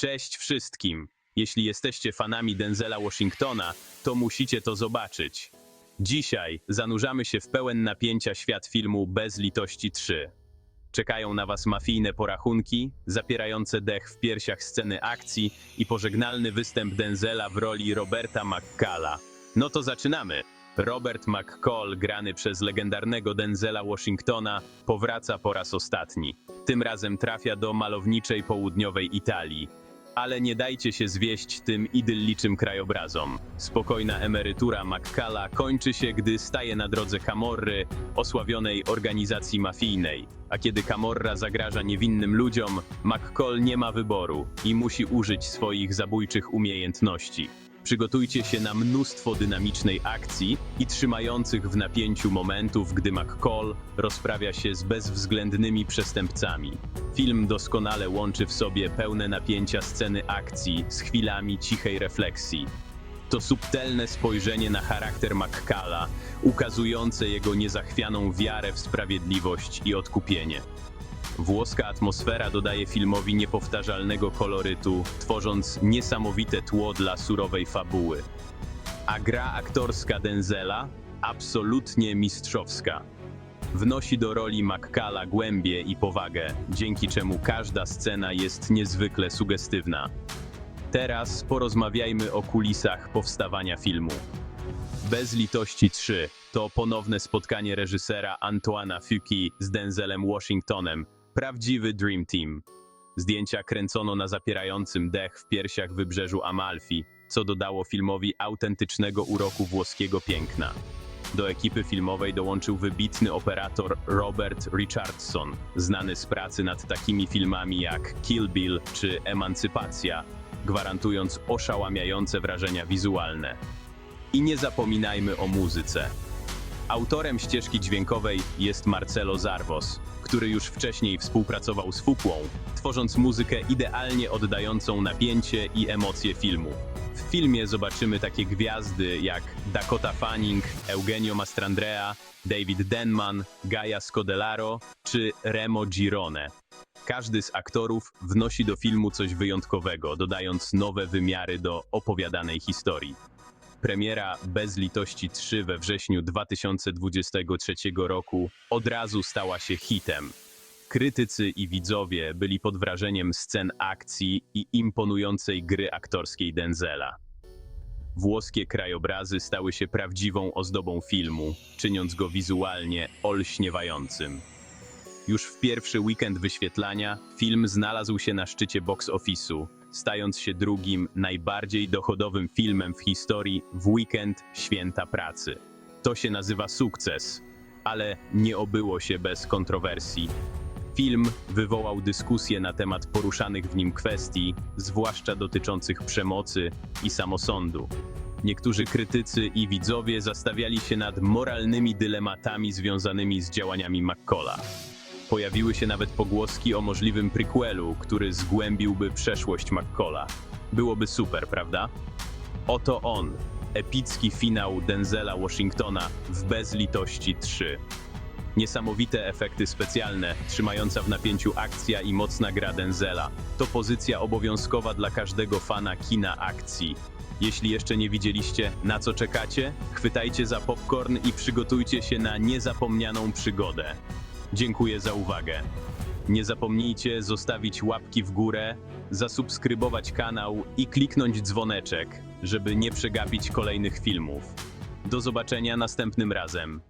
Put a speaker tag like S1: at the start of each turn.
S1: Cześć wszystkim! Jeśli jesteście fanami Denzela Washingtona, to musicie to zobaczyć. Dzisiaj zanurzamy się w pełen napięcia świat filmu Bez Litości 3. Czekają na was mafijne porachunki, zapierające dech w piersiach sceny akcji i pożegnalny występ Denzela w roli Roberta McCalla. No to zaczynamy! Robert McCall, grany przez legendarnego Denzela Washingtona, powraca po raz ostatni. Tym razem trafia do malowniczej południowej Italii. Ale nie dajcie się zwieść tym idylliczym krajobrazom. Spokojna emerytura McCalla kończy się, gdy staje na drodze Camorry, osławionej organizacji mafijnej. A kiedy Camorra zagraża niewinnym ludziom, McCall nie ma wyboru i musi użyć swoich zabójczych umiejętności. Przygotujcie się na mnóstwo dynamicznej akcji i trzymających w napięciu momentów, gdy McCall rozprawia się z bezwzględnymi przestępcami. Film doskonale łączy w sobie pełne napięcia sceny akcji z chwilami cichej refleksji. To subtelne spojrzenie na charakter McCalla, ukazujące jego niezachwianą wiarę w sprawiedliwość i odkupienie. Włoska atmosfera dodaje filmowi niepowtarzalnego kolorytu, tworząc niesamowite tło dla surowej fabuły. A gra aktorska Denzela absolutnie mistrzowska. Wnosi do roli McCalla głębię i powagę, dzięki czemu każda scena jest niezwykle sugestywna. Teraz porozmawiajmy o kulisach powstawania filmu. Bez litości 3 to ponowne spotkanie reżysera Antoana Fuqui z Denzelem Washingtonem, prawdziwy Dream Team. Zdjęcia kręcono na zapierającym dech w piersiach wybrzeżu Amalfi, co dodało filmowi autentycznego uroku włoskiego piękna. Do ekipy filmowej dołączył wybitny operator Robert Richardson, znany z pracy nad takimi filmami jak Kill Bill czy Emancypacja, gwarantując oszałamiające wrażenia wizualne. I nie zapominajmy o muzyce. Autorem ścieżki dźwiękowej jest Marcelo Zarvos, który już wcześniej współpracował z Fukłą, tworząc muzykę idealnie oddającą napięcie i emocje filmu. W filmie zobaczymy takie gwiazdy jak Dakota Fanning, Eugenio Mastrandrea, David Denman, Gaia Scodellaro czy Remo Girone. Każdy z aktorów wnosi do filmu coś wyjątkowego, dodając nowe wymiary do opowiadanej historii. Premiera Bez Litości 3 we wrześniu 2023 roku od razu stała się hitem. Krytycy i widzowie byli pod wrażeniem scen akcji i imponującej gry aktorskiej Denzela. Włoskie krajobrazy stały się prawdziwą ozdobą filmu, czyniąc go wizualnie olśniewającym. Już w pierwszy weekend wyświetlania film znalazł się na szczycie box office'u, stając się drugim najbardziej dochodowym filmem w historii w weekend Święta Pracy. To się nazywa sukces, ale nie obyło się bez kontrowersji. Film wywołał dyskusję na temat poruszanych w nim kwestii, zwłaszcza dotyczących przemocy i samosądu. Niektórzy krytycy i widzowie zastawiali się nad moralnymi dylematami związanymi z działaniami McCalla. Pojawiły się nawet pogłoski o możliwym prequelu, który zgłębiłby przeszłość McCalla. Byłoby super, prawda? Oto on, epicki finał Denzela Washingtona w Bez Litości 3. Niesamowite efekty specjalne, trzymająca w napięciu akcja i mocna gra Denzela. To pozycja obowiązkowa dla każdego fana kina akcji. Jeśli jeszcze nie widzieliście, na co czekacie, chwytajcie za popcorn i przygotujcie się na niezapomnianą przygodę. Dziękuję za uwagę. Nie zapomnijcie zostawić łapki w górę, zasubskrybować kanał i kliknąć dzwoneczek, żeby nie przegapić kolejnych filmów. Do zobaczenia następnym razem.